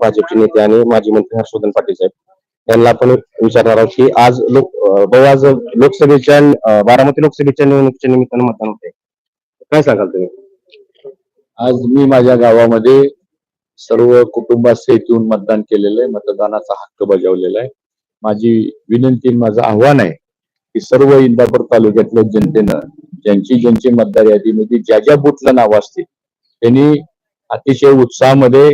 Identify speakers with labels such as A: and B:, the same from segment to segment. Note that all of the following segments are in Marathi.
A: भाजपचे नेते आणि माजी मंत्री हर्षवर्धन पाटील साहेब. यांना आपण विचारणार आहोत की आज लोक आज लोकसभेच्या बारामती लोकसभेच्या निवडणुकीच्या निमित्तानं मतदान होते काय सांगाल तुम्ही?
B: आज मी माझ्या गावामध्ये सर्व कुटुंबासहित येऊन मतदान केलेलं आहे. मतदानाचा हक्क बजावलेला आहे. माझी विनंती माझं आव्हान आहे की सर्व इंदापूर तालुक्यातल्या जनतेनं ज्यांची ज्यांची मतदार यादीमध्ये ज्या ज्या बुथला नाव असतील त्यांनी अतिशय उत्साहामध्ये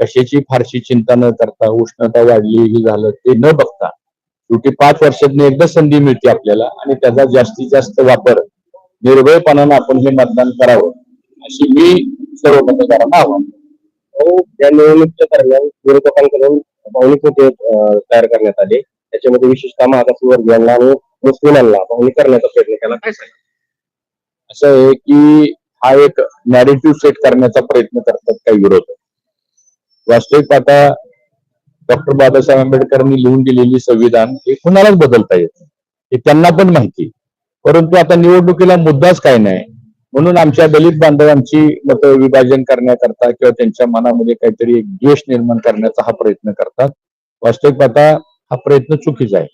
B: कशाची फारशी चिंता न करता उष्णता वाढली ही झालं ते न बघता शेवटी पाच वर्षातून एकदा संधी मिळते आपल्याला आणि त्याचा जास्तीत जास्त वापर निर्भयपणानं आपण हे मतदान करावं अशी मी सर्व मतदारांना आव्हान.
A: हो या निवडणुकीच्या दरम्यान विरोधकांकडून भावनिक मुद्दे तयार करण्यात आले. त्याच्यामध्ये विशेषतः मागासवर्गीयांना आणि मुस्लिमांना भावनिक करण्याचा प्रयत्न केला. काय
B: असं आहे की हा एक नॅरेटिव्ह सेट करण्याचा प्रयत्न करतात काही विरोधक. वास्तविक आता डॉक्टर बाबासाहेब आंबेडकरांनी लिहून दिलेली संविधान हे कुणालाच बदलता येत नाही. हे त्यांना पण माहिती परंतु आता निवडणुकीला मुद्दाच काय नाही. म्हणून आमच्या दलित बांधवांची मत विभाजन करण्याकरता किंवा त्यांच्या मनामध्ये काहीतरी एक द्वेष निर्माण करण्याचा हा प्रयत्न करतात. वास्तविक पाहता हा प्रयत्न चुकीचा आहे.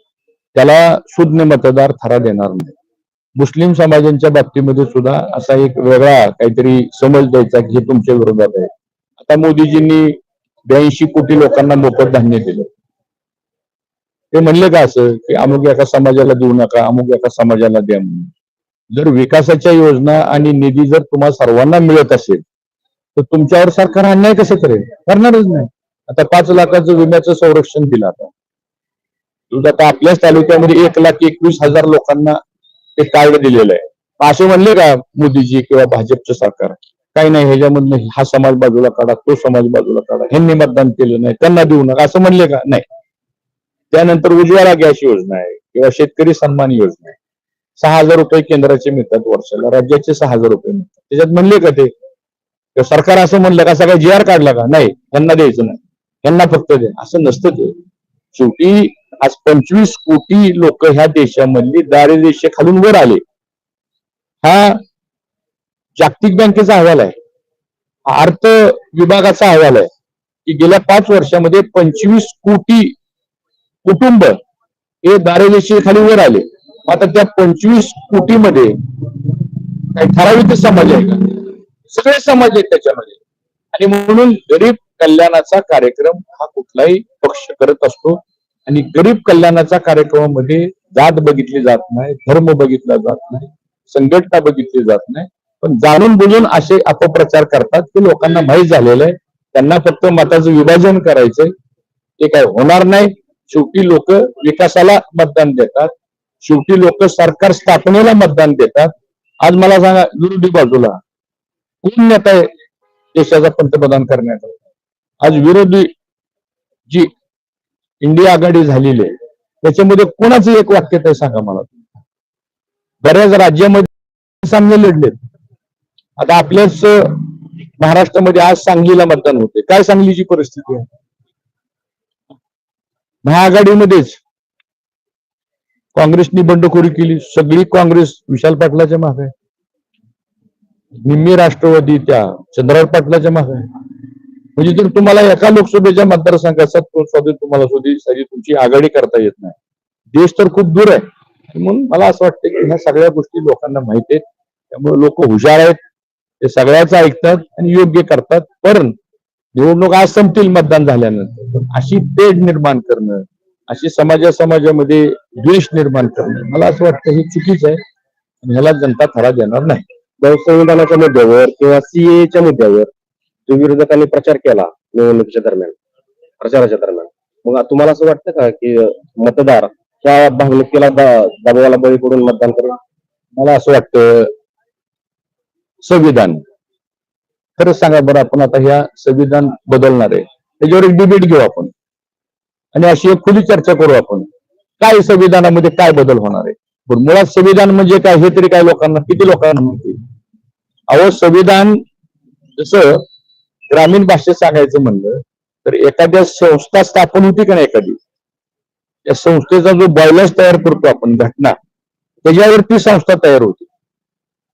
B: त्याला सुज्ञ मतदार थरा देणार नाही. मुस्लिम समाजांच्या बाबतीमध्ये सुद्धा असा एक वेगळा काहीतरी समज द्यायचा की हे तुमच्या विरोधात आहे. आता मोदीजींनी ब्याऐंशी कोटी लोकांना मोफत धान्य दिलं. ते म्हणले का असं की अमुक एका समाजाला देऊ नका अमुक एका समाजाला द्या म्हणून. जर विकासाच्या योजना आणि निधी जर तुम्हाला सर्वांना मिळत असेल तर तुमच्यावर सरकार अन्याय कसं करेल? करणारच नाही. आता पाच लाखाचं विम्याचं संरक्षण दिलं आता. तुझं आता आपल्याच तालुक्यामध्ये एक लाख एकवीस हजार लोकांना ते कार्ड दिलेलं आहे. असे म्हणले का मोदीजी किंवा भाजपचं सरकार? काही नाही ह्याच्यामधनं हा समाज बाजूला काढा तो समाज बाजूला काढा. ह्यांनी मतदान केलं नाही त्यांना देऊ नका. असं म्हणले का? नाही. त्यानंतर उज्ज्वला गॅस योजना आहे किंवा शेतकरी सन्मान योजना आहे. सहा हजार रुपये केंद्राचे मिळतात वर्षाला राज्याचे सहा हजार रुपये मिळतात. त्याच्यात म्हणले का ते? सरकार असं म्हणलं का सगळा जी आर काढला का? नाही त्यांना द्यायचं नाही. यांना फक्त दे असं नसतं ते. शेवटी आज पंचवीस कोटी लोक ह्या देशामधली दारिद्र्य खालून वर आले. हा जागतिक बँकेचा अहवाल आहे. अर्थ विभागाचा अहवाल आहे. की गेल्या पाच वर्षामध्ये पंचवीस कोटी कुटुंब हे दारिद्र्य खाली वर आले आता त्या पंचवीस कोटीमध्ये काही ठराविक समाज आहे का? सगळे समाज आहेत त्याच्यामध्ये. आणि म्हणून गरीब कल्याणाचा कार्यक्रम हा कुठलाही पक्ष करत असतो. आणि गरीब कल्याणाच्या कार्यक्रमामध्ये जात बघितली जात नाही धर्म बघितला जात नाही संघटना बघितली जात नाही. पण जाणून बुजून असे अपप्रचार करतात की लोकांना माहीत झालेलं आहे. त्यांना फक्त मताचं विभाजन करायचंय. ते काय होणार नाही. शेवटी लोक विकासाला मतदान देतात. शेवटी लोक सरकार स्थापनेला मतदान देतात. आज मला सांगा विरोधी बाजूला कोण नेता आहे देशाचा पंतप्रधान करण्याचा? आज विरोधी जी इंडिया आघाडी झालेली आहे त्याच्यामध्ये कोणाचं एक वाक्य ते सांगा मला बऱ्याच राज्यामध्ये सामने लढलेत. आता आपल्याच महाराष्ट्रामध्ये आज सांगलीला मतदान होते काय सांगलीची परिस्थिती आहे? महाआघाडीमध्येच काँग्रेसनी बंडखोरी केली. सगळी काँग्रेस विशाल पाटलाच्या माग आहे. निम्मी राष्ट्रवादी त्या चंद्रराव पाटलाच्या माग आहे. म्हणजे जर तुम्हाला एका लोकसभेच्या मतदारसंघात तुम्हाला सुधी सगळी तुमची आघाडी करता येत नाही. देश तर खूप दूर आहे. म्हणून मला असं वाटतं की ह्या सगळ्या गोष्टी लोकांना माहिती आहेत. त्यामुळे लोक हुशार आहेत. ते सगळ्याच ऐकतात आणि योग्य करतात. पण निवडणूक आज संपतील मतदान झाल्यानंतर. पण अशी तेढ निर्माण करणं अशी समाजा समाजामध्ये द्वेष निर्माण करणं मला असं वाटतं हे चुकीचं आहे. आणि ह्याला जनता थरा देणार नाही.
A: संविधानाच्या मुद्द्यावर किंवा सीएच्या मुद्द्यावर जो विरोधकांनी प्रचार केला निवडणुकीच्या दरम्यान प्रचाराच्या दरम्यान. मग तुम्हाला असं वाटतं का की मतदार त्या भावनिकतेला दबावाला बळी पडून मतदान करेल?
B: मला असं वाटतं संविधान. खरंच सांगा बरं आपण आता ह्या संविधान बदलणार. आहे त्याच्यावर एक डिबेट घेऊ आपण. आणि अशी एक खुली चर्चा करू आपण. काय संविधानामध्ये काय बदल होणार आहे? पण मुळात संविधान म्हणजे काय हे तरी काय लोकांना किती लोकांना माहिती अहो संविधान जसं ग्रामीण भाषेत सांगायचं म्हणलं तर एखाद्या संस्था स्थापन होती का नाही एखादी या संस्थेचा जो बॉयलर्स तयार करतो आपण घटना त्याच्यावर ती संस्था तयार होती.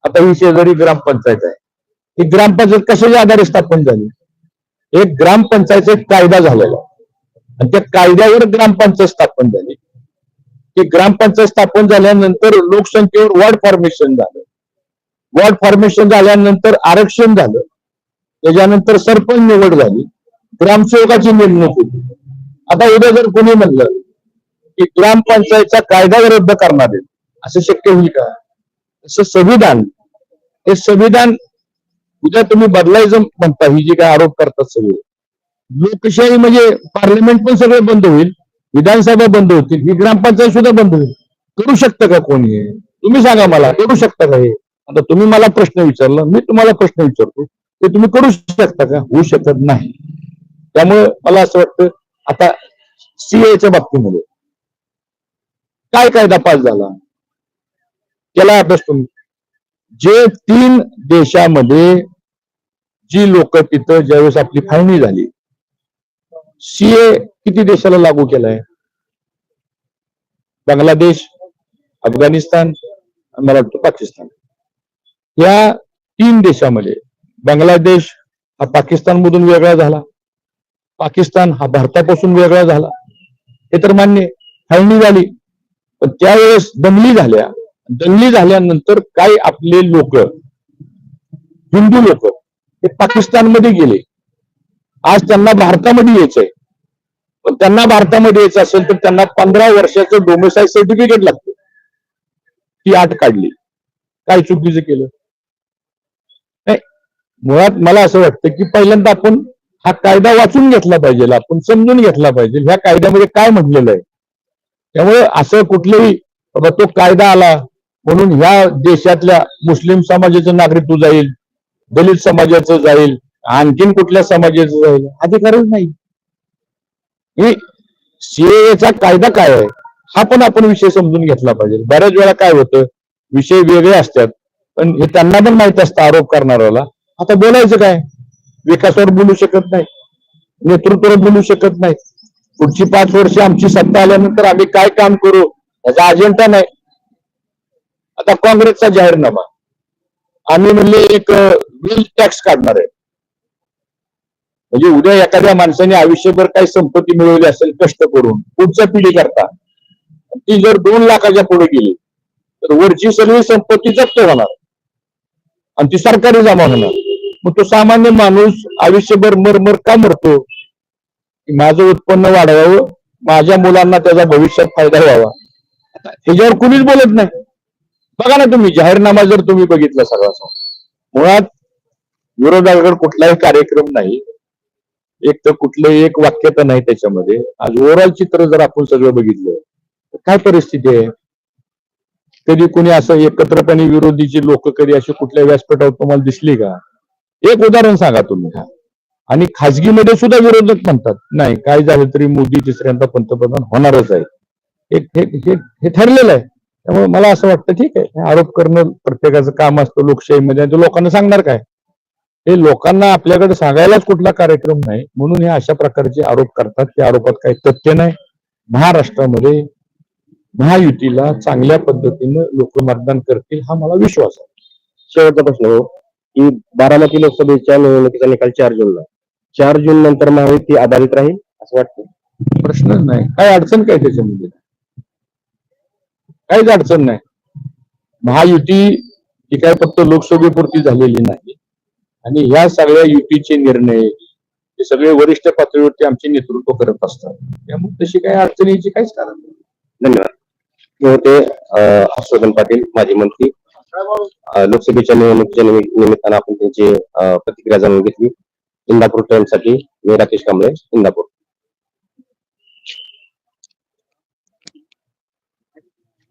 B: आता ही शेजारी ग्रामपंचायत आहे. ही ग्रामपंचायत कशाच्या आधारे स्थापन झाली? एक ग्रामपंचायत एक कायदा झालेला आणि त्या कायद्यावर ग्रामपंचायत स्थापन झाली. ती ग्रामपंचायत स्थापन झाल्यानंतर लोकसंख्येवर वॉर्ड फॉर्मेशन झालं. वॉर्ड फॉर्मेशन झाल्यानंतर आरक्षण झालं. त्याच्यानंतर सरपंच निवड झाली. ग्रामसेवकाची नेमणूक होती. आता उद्या जर कोणी म्हणलं की ग्रामपंचायतचा कायदा रद्द करणार आहे असं शक्य होईल का? असं संविधान हे संविधान उद्या तुम्ही बदलायचं म्हणता ही जी काय आरोप करतात सगळे. लोकशाही म्हणजे पार्लमेंट पण सगळे बंद होईल विधानसभा बंद होतील ही ग्रामपंचायत सुद्धा बंद होईल. करू शकतं का कोणी तुम्ही सांगा मला करू शकता का हे? आता तुम्ही मला प्रश्न विचारला मी तुम्हाला प्रश्न विचारतो ते तुम्ही करू शकता का? होऊ शकत नाही. त्यामुळे मला असं वाटतं आता सीएच्या बाबतीमध्ये. काय कायदा पास झाला? केला अभ्यास तुम्ही जे तीन देशामध्ये जी लोक तिथं ज्यावेळेस आपली फाळणी झाली सीए किती देशाला लागू केलाय? बांगलादेश अफगाणिस्तान मला वाटतं पाकिस्तान. या तीन देशामध्ये बांगलादेश हा पाकिस्तान मधून वेगळा झाला. पाकिस्तान हा भारतापासून वेगळा झाला. हे तर मान्य फाळणी झाली. पण त्यावेळेस दंगली झाल्या दंगली झाल्यानंतर काय आपले लोक हिंदू लोक हे पाकिस्तानमध्ये गेले. आज त्यांना भारतामध्ये यायचंय. पण त्यांना भारतामध्ये यायचं असेल तर त्यांना पंधरा वर्षाचं डोमेसाईल सर्टिफिकेट लागतं. ती आठ काढली. काय चुकीचं केलं? नाही मुळात मला असं वाटतं की पहिल्यांदा आपण हा कायदा वाचून घेतला पाहिजे आपण समजून घेतला पाहिजे ह्या कायद्यामध्ये काय म्हटलेलं आहे. त्यामुळे असं कुठलंही बाबा तो कायदा आला म्हणून ह्या देशातल्या मुस्लिम समाजाचं नागरिकत्व जाईल दलित समाजाचं जाईल आणखीन कुठल्या समाजाचं जाईल अधिकारच नाही. सीएचा कायदा काय आहे हा पण आपण विषय समजून घेतला पाहिजे. बऱ्याच वेळा काय होतं विषय वेगळे असतात पण हे त्यांना पण माहीत असतं आरोप करणाऱ्याला. आता बोलायचं काय? विकासावर बोलू शकत नाही नेतृत्वावर बोलू शकत नाही. पुढची पाच वर्ष आमची सत्ता आल्यानंतर आम्ही काय काम करू? याचा अजेंडा नाही. आता काँग्रेसचा जाहीरनामा. आम्ही म्हणले एक बिल टॅक्स काढणार आहे. म्हणजे उद्या एखाद्या माणसाने आयुष्यभर काही संपत्ती मिळवली असेल कष्ट करून पुढच्या पिढी करता ती जर दोन लाखाच्या पुढे गेली तर वरची सर्व संपत्ती जप्त होणार. आणि ती सरकारी जमा होणार. मग तो सामान्य माणूस आयुष्यभर मरमर का मरतो? की माझं उत्पन्न वाढवावं माझ्या मुलांना त्याचा भविष्यात फायदा व्हावा. ह्याच्यावर कुणीच बोलत नाही. बघा ना तुम्ही जाहीरनामा जर तुम्ही बघितला सगळा मुळात विरोधाकडे कुठलाही कार्यक्रम नाही. एक तर कुठलंही एक वाक्य तर नाही त्याच्यामध्ये. आज ओव्हरऑल चित्र जर आपण सगळं बघितलं तर काय परिस्थिती आहे? कधी कुणी असं एकत्रपणे विरोधीचे लोक कधी अशी कुठल्या व्यासपीठावर तुम्हाला दिसली का? एक उदाहरण सांगा तुम्ही. आणि खाजगीमध्ये सुद्धा विरोधक म्हणतात नाही काय झालं तरी मोदी तिसऱ्यांदा पंतप्रधान होणारच आहे. एक हे ठरलेलं आहे. त्यामुळे मला असं वाटतं ठीक आहे आरोप करणं प्रत्येकाचं काम असतं लोकशाहीमध्ये. आणि ते लोकांना सांगणार काय? हे लोकांना आपल्याकडे सांगायलाच कुठला कार्यक्रम नाही. म्हणून हे अशा प्रकारचे आरोप करतात. त्या आरोपात काही तथ्य नाही. महाराष्ट्रामध्ये महायुतीला चांगल्या पद्धतीनं लोक मतदान करतील हा मला विश्वास आहे.
A: शेवटचा प्रश्न हो की बारामती लोकसभेच्या निवडणुकीचा निकाल चार जूनला. चार जून नंतर महायुती आधारित राहील असं वाटतं?
B: प्रश्नच नाही. काय अडचण काय त्याच्यामध्ये? काहीच अडचण नाही. महायुती ही काय फक्त लोकसभेपुरती झालेली नाही. आणि ह्या सगळ्या युतीचे निर्णय हे सगळे वरिष्ठ पातळीवरती आमचे नेतृत्व करत असतात. त्यामुळे तशी काही अडचणीची काहीच कारण नाही.
A: धन्यवाद. हे होते हर्षवर्धन पाटील माजी मंत्री. लोकसभेच्या निवडणुकीच्या निमित्त- निमित्तानं आपण त्यांची प्रतिक्रिया जाणून घेतली. इंदापूर टाइम्ससाठी मी राकेश कांबळे इंदापूर.